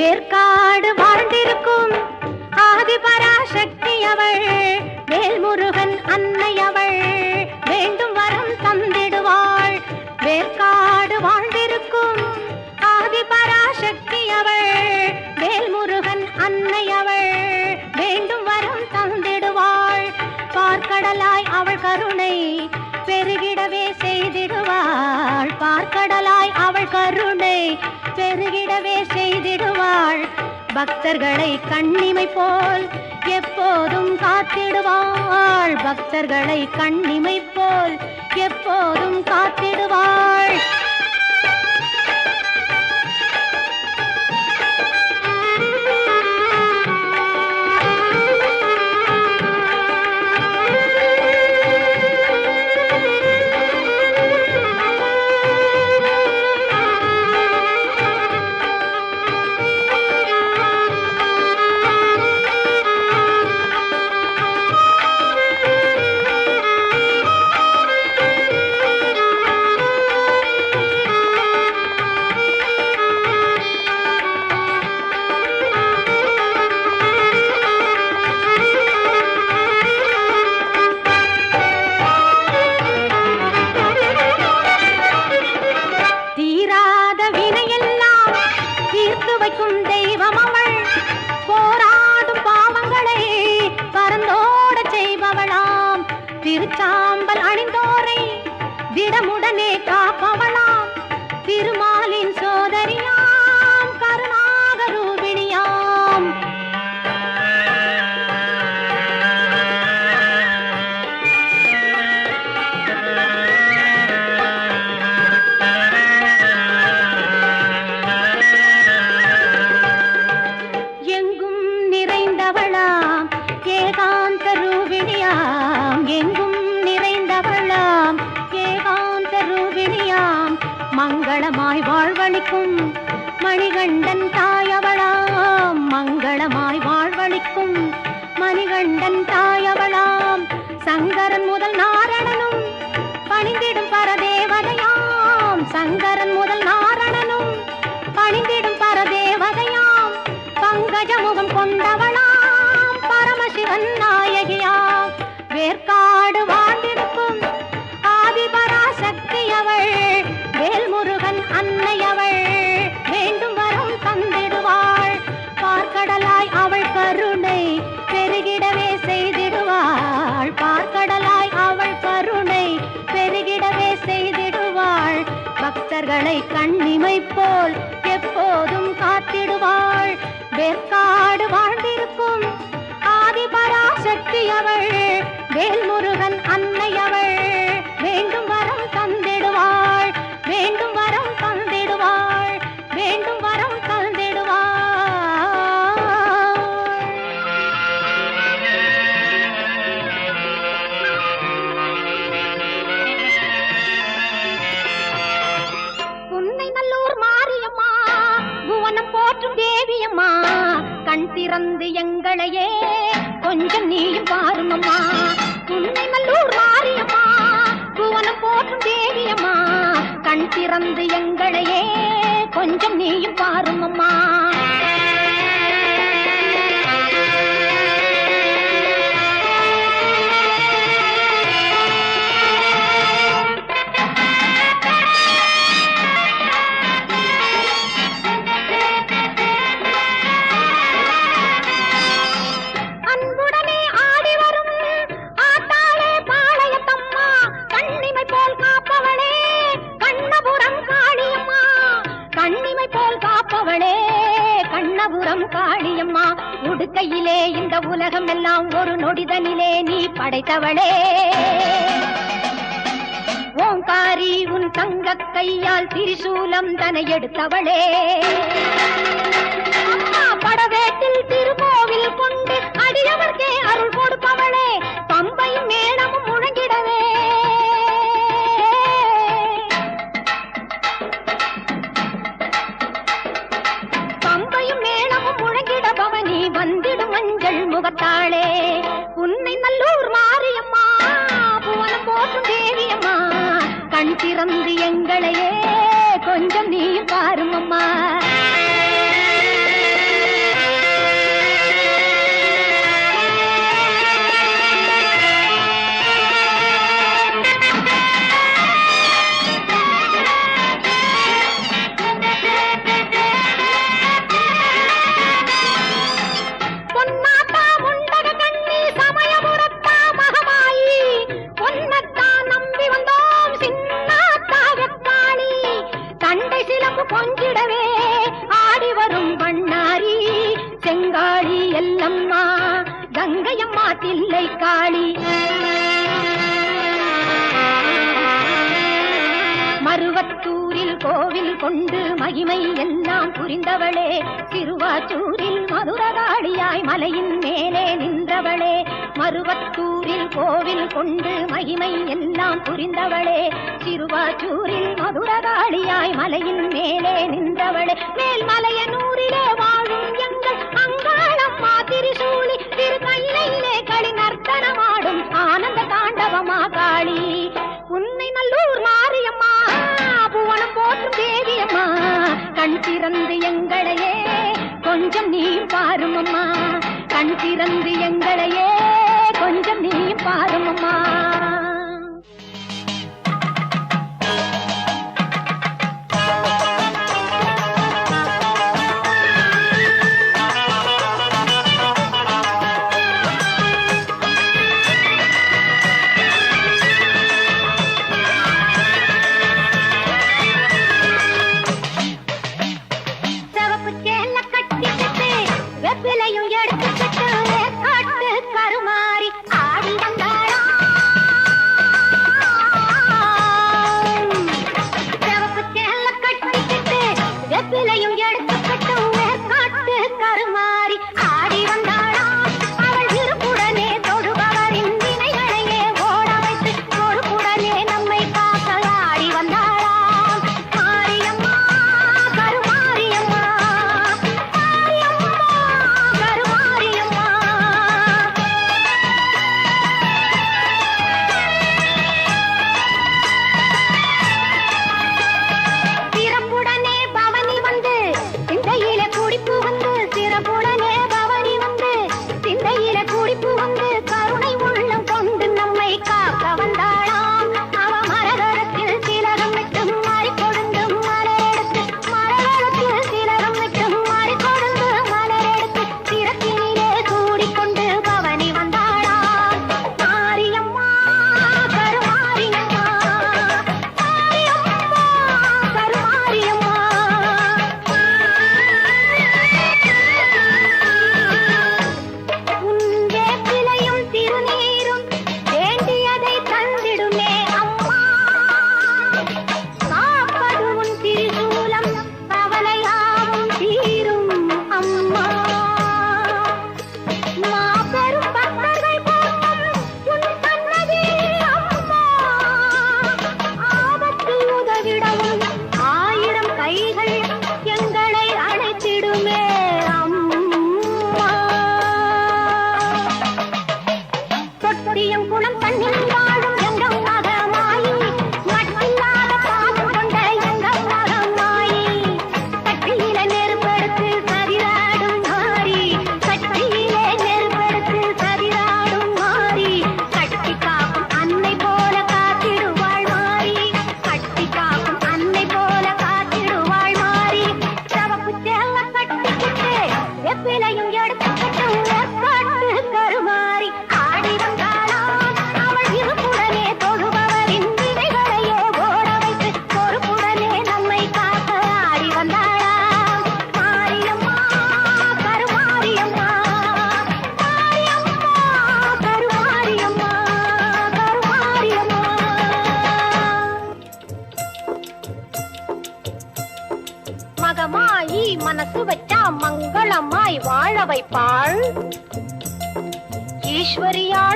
வேர்க்காடு வாழ்ந்திருக்கும் ஆதி பராசக்தி அவள் வேல்முருகன் அன்னை அவள் வேண்டும் வரம் தந்திடுவாள். வேர்க்காடு வாழ்ந்திருக்கும் ஆதி பராசக்தி அவள் வேல்முருகன் அன்னை அவள் வேண்டும் வரம் தந்திடுவாள். பார்க்கடலாய் அவள் கருணை பெருகிடவே செய்திடுவாள். பார்க்கடலாய் அவள் கருணை பெருகிடவே செய்திடுவாள் பக்தர்களை கண்ணிமை போல் எப்போதும் காத்திடுவாள். பக்தர்களை கண்ணிமை போல் எப்போதும் காத்திடுவாள். வேல்முருகன் அன்னை அவள் வேண்டும் வரம் தந்திடுவாள் வேண்டும் வரம் தந்திடுவாள் வேண்டும் வரம் தந்திடுவாள். புன்னை நல்லூர் மாரியம்மா புவனம் போற்றும் தேவியம்மா கண் திறந்து எங்களையே கண் திறந்து எங்களையே கொஞ்சம் நீயும் பாருமம்மா காளியம்மா உடுக்கையிலே இந்த உலகம் எல்லாம் ஒரு நொடிதனிலே நீ படைத்தவளே. ஓங்காரி உன் தங்க கையால் திரிசூலம் தன எடுத்தவளே. அம்மா படவேட்டில் திரு உண்மை எல்லாம் புரிந்தவளே திருவாச்சூரில் மதுரதாளியாய் மலையின் மேலே நின்றவளே மருவத்தூரில் கோவில் கொண்டு மகிமை எல்லாம் புரிந்தவளே திருவாச்சூரில் மதுரதாளியாய் மலையின் மேலே நின்றவளே. மேல் மலையனூரிலே வாழும் எங்கள் அங்காளம்மா திரிசூலி திரு கையிலே களி நர்த்தனமாடும் ஆனந்த தாண்டவமா காளி. எங்களையே. கொஞ்சம் நீ பாருமம்மா. கண் திறந்து எங்களையே.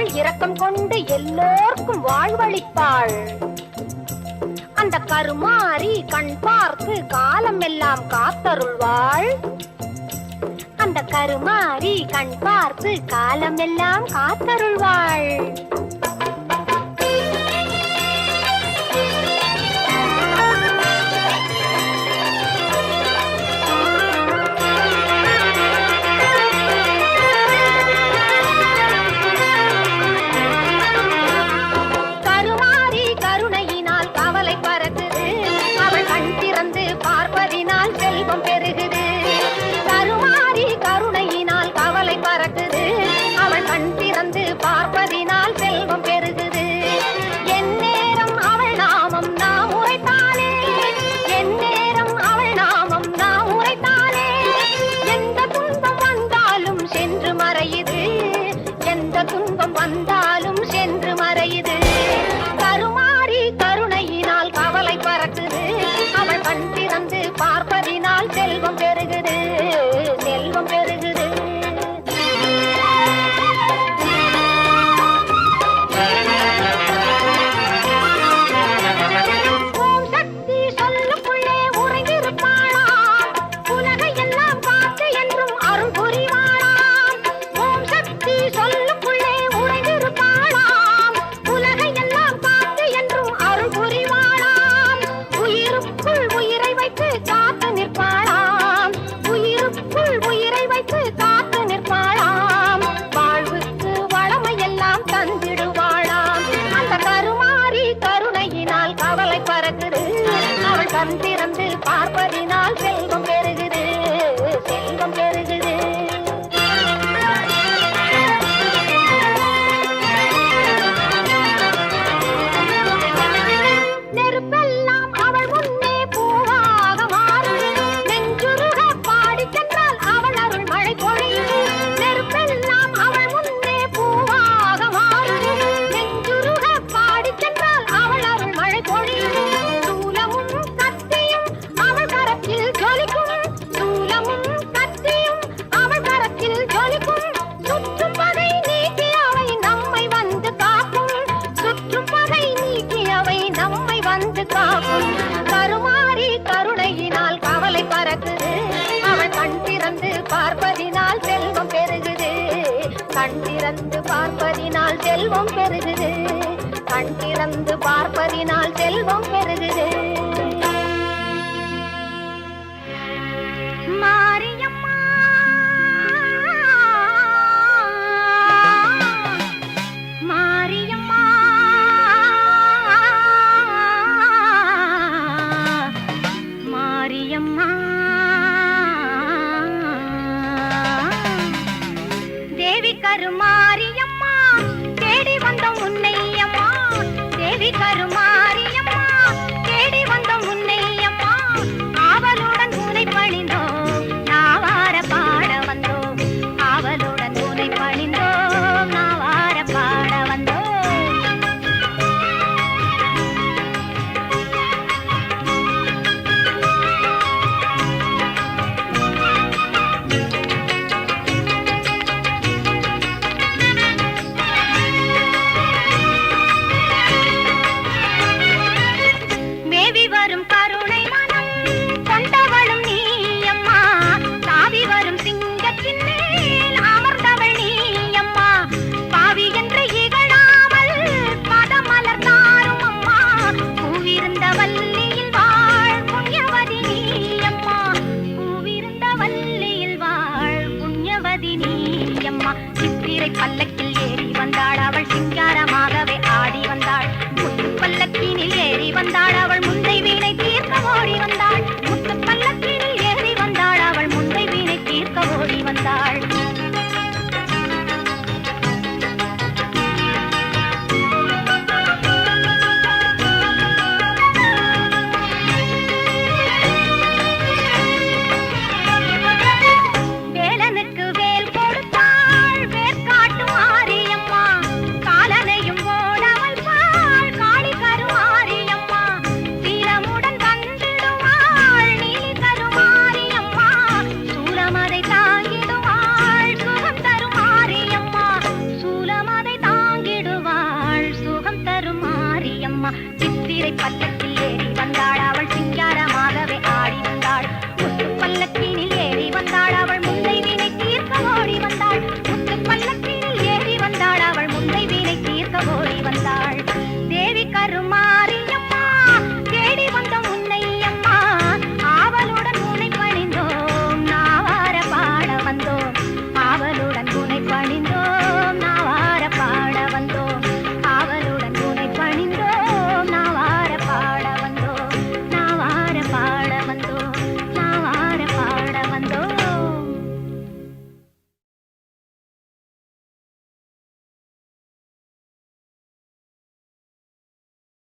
அவள் இரக்கம் கொண்டு எல்லோர்க்கும் வாழ்வழிப்பாள் அந்த கருமாறி கண் பார்த்து காலம் எல்லாம் காத்தருள்வாள். அந்த கருமாறி கண் பார்த்து காலம் எல்லாம் காத்தருள்வாள். అంత కుంభం అందాలు